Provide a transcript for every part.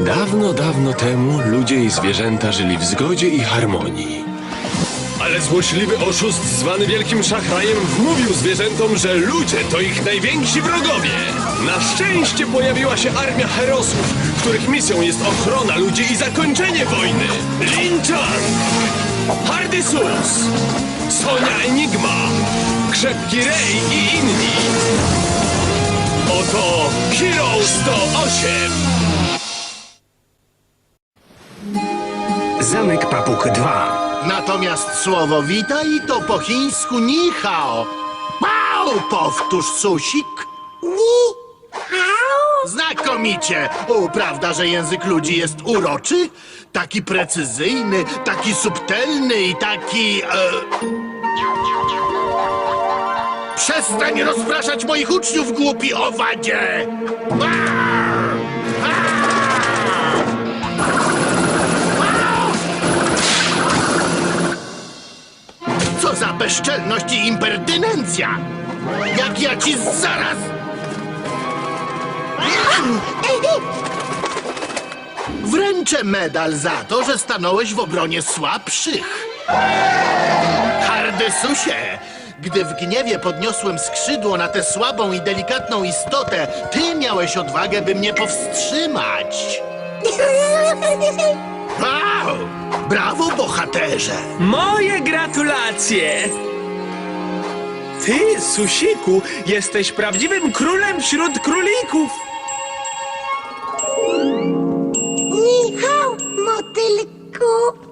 Dawno, dawno temu ludzie i zwierzęta żyli w zgodzie i harmonii. Ale złośliwy oszust zwany Wielkim Szachrajem wmówił zwierzętom, że ludzie to ich najwięksi wrogowie. Na szczęście pojawiła się armia herosów, których misją jest ochrona ludzi i zakończenie wojny. Lin Chan, Hardy Sus, Sonia Enigma, Krzepki Ray i inni. Oto Hero 108! Zamek Papuk 2. Natomiast słowo witaj to po chińsku ni hao. Pau! Powtórz, susik. Ni hao. Znakomicie. O, prawda, że język ludzi jest uroczy? Taki precyzyjny, taki subtelny i taki... E... Przestań rozpraszać moich uczniów, głupi owadzie! Co za bezczelność i impertynencja! Jak ja ci zaraz... Wręczę medal za to, że stanąłeś w obronie słabszych. Hardysusie, gdy w gniewie podniosłem skrzydło na tę słabą i delikatną istotę, ty miałeś odwagę, by mnie powstrzymać. Brawo, bohaterze! Moje gratulacje! Ty, Susiku, jesteś prawdziwym królem wśród królików! Michał, motylku.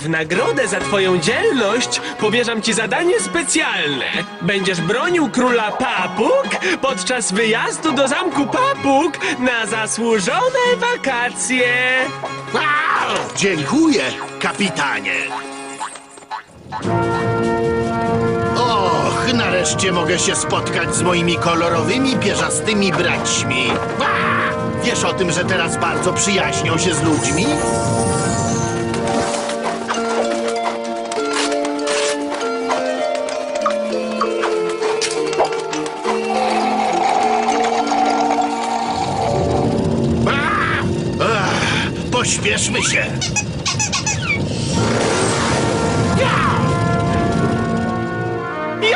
W nagrodę za twoją dzielność powierzam ci zadanie specjalne. Będziesz bronił króla Papuk podczas wyjazdu do zamku Papuk na zasłużone wakacje. Wow! Dziękuję, kapitanie. Och, nareszcie mogę się spotkać z moimi kolorowymi, pierzastymi braćmi. Wiesz o tym, że teraz bardzo przyjaźnią się z ludźmi?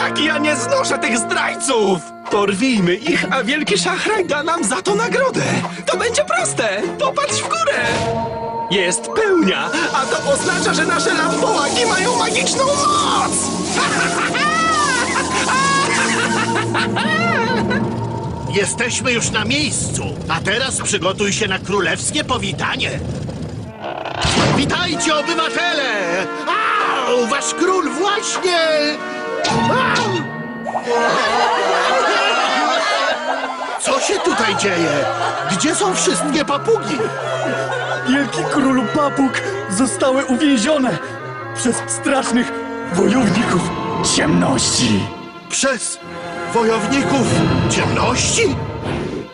Jak ja nie znoszę tych zdrajców! Porwijmy ich, a wielki szachraj da nam za to nagrodę. To będzie proste. Popatrz w górę. Jest pełnia, a to oznacza, że nasze lampołaki mają magiczną moc! Jesteśmy już na miejscu, a teraz przygotuj się na królewskie powitanie. Witajcie, obywatele! Au, wasz król właśnie! Co się tutaj dzieje? Gdzie są wszystkie papugi? Wielki królu papug zostały uwięzione przez strasznych wojowników ciemności. Przez wojowników ciemności?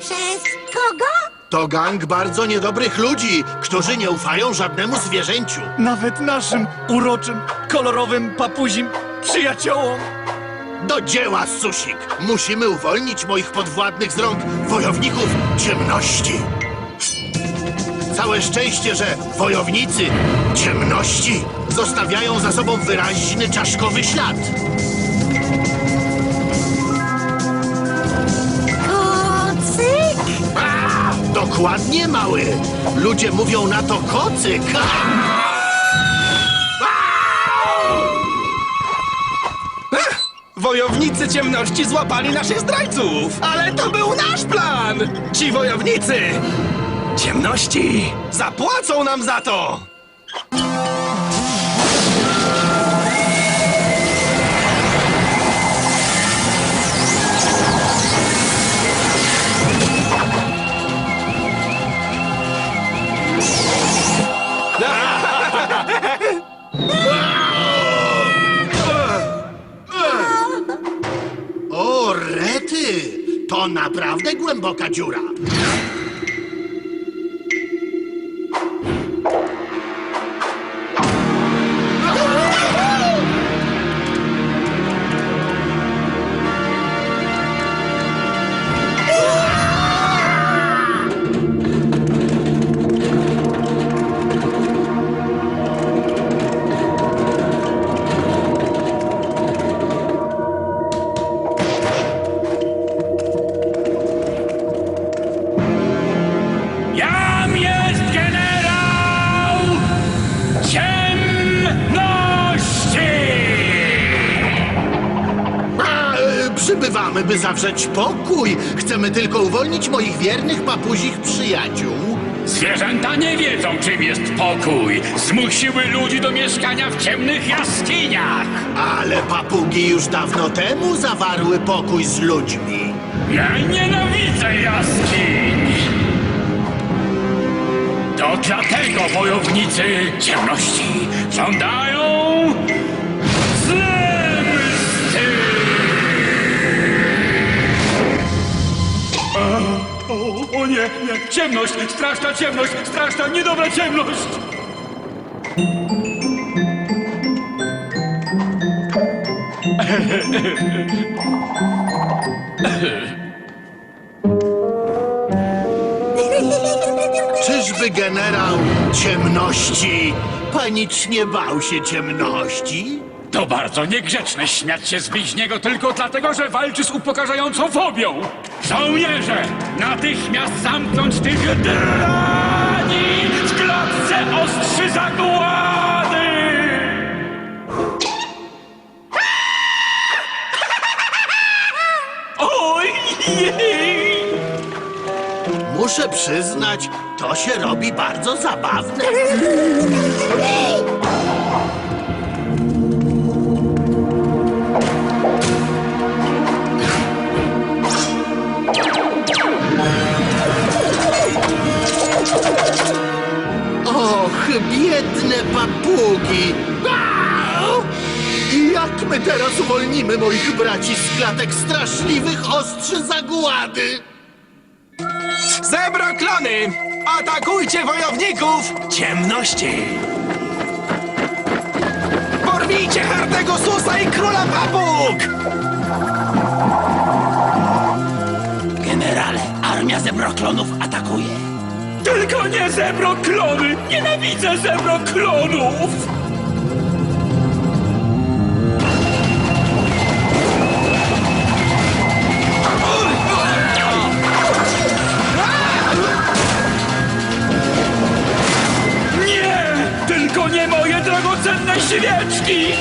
Przez kogo? To gang bardzo niedobrych ludzi, którzy nie ufają żadnemu zwierzęciu. Nawet naszym uroczym, kolorowym papuzim przyjaciołom. Do dzieła, Susik! Musimy uwolnić moich podwładnych z rąk wojowników ciemności. Całe szczęście, że wojownicy ciemności zostawiają za sobą wyraźny czaszkowy ślad. Kocyk? A, dokładnie, mały. Ludzie mówią na to kocyk. A! Wojownicy ciemności złapali naszych zdrajców! Ale to był nasz plan! Ci wojownicy ciemności zapłacą nam za to! Naprawdę głęboka dziura. Przybyliśmy, by zawrzeć pokój. Chcemy tylko uwolnić moich wiernych papuzich przyjaciół. Zwierzęta nie wiedzą, czym jest pokój. Zmusiły ludzi do mieszkania w ciemnych jaskiniach. Ale papugi już dawno temu zawarły pokój z ludźmi. Ja nienawidzę jaskiń. To dlatego wojownicy ciemności żądają nie, nie, ciemność, straszna ciemność, straszna, niedobra ciemność. Czyżby generał ciemności panicznie bał się ciemności? To bardzo niegrzeczne śmiać się z bliźniego tylko dlatego, że walczy z upokarzającą fobią. Żołnierze, natychmiast zamknąć tych drani w klatce ostrzy zagłady! Oj! Muszę przyznać, to się robi bardzo zabawne. biedne papugi! Au! I jak my teraz uwolnimy moich braci z klatek straszliwych ostrzy zagłady? Zebroklony! Atakujcie wojowników ciemności! Porwijcie Hardego Susa i Króla Papug! Generale, armia zebroklonów atakuje. Tylko nie zebroklony! Nienawidzę zebroklonów! Nie! Tylko nie moje drogocenne świeczki!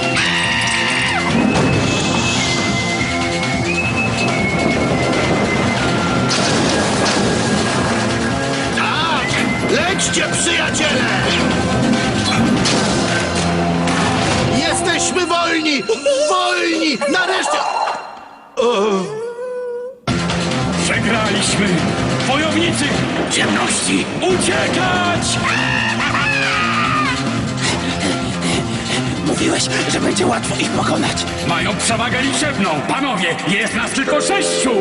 Uciekać! Mówiłeś, że będzie łatwo ich pokonać. Mają przewagę liczebną! Panowie, jest nas tylko sześciu!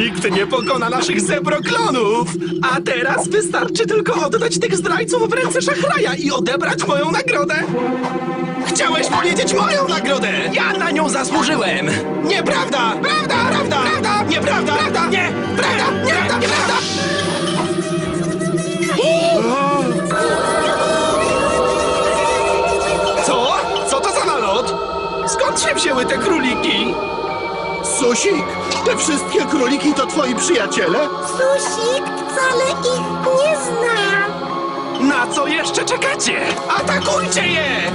Nikt nie pokona naszych zebroklonów! A teraz wystarczy tylko oddać tych zdrajców w ręce szachraja i odebrać moją nagrodę! Chciałeś powiedzieć moją nagrodę! Ja na nią zasłużyłem! Nieprawda! Prawda! Prawda! Prawda! Nieprawda! Prawda! Nie! Prawda! Nieprawda! Nieprawda! Co? Co to za nalot? Skąd się wzięły te króliki? Susik, te wszystkie króliki to twoi przyjaciele? Susik wcale ich nie zna. Na co jeszcze czekacie? Atakujcie je!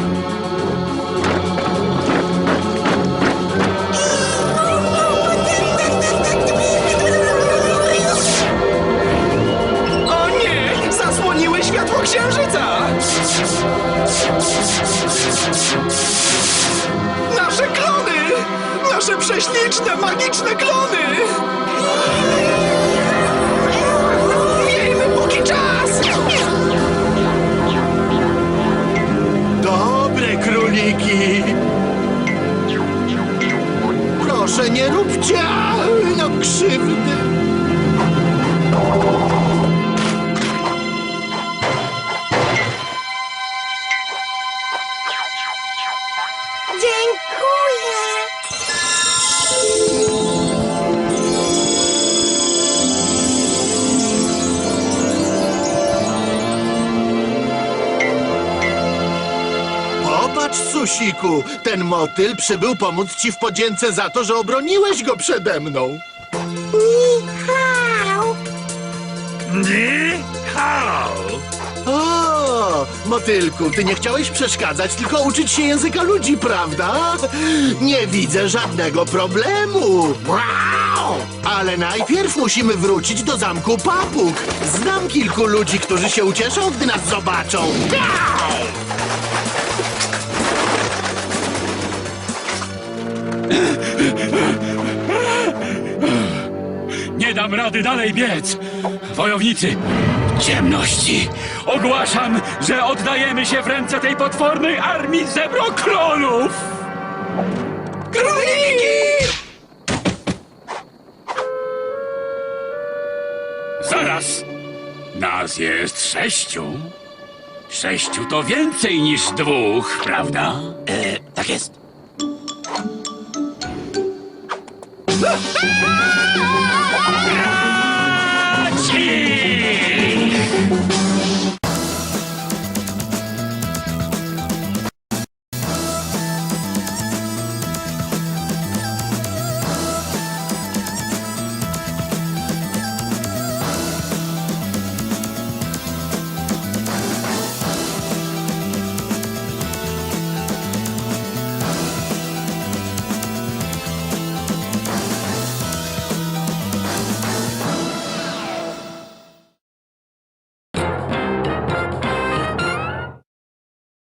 Króliki! Proszę, nie róbcie no krzywdy! Ten motyl przybył pomóc ci w podzięce za to, że obroniłeś go przede mną. Michał. Hao! O, motylku, ty nie chciałeś przeszkadzać, tylko uczyć się języka ludzi, prawda? Nie widzę żadnego problemu. Wow! Ale najpierw musimy wrócić do zamku Papuk. Znam kilku ludzi, którzy się ucieszą, gdy nas zobaczą. Miau! Nie dam rady dalej biec! Wojownicy, ciemności! Ogłaszam, że oddajemy się w ręce tej potwornej armii zebrokrolów! Króliki! Zaraz! Nas jest sześciu. Sześciu to więcej niż dwóch, prawda? E, tak jest. Ci!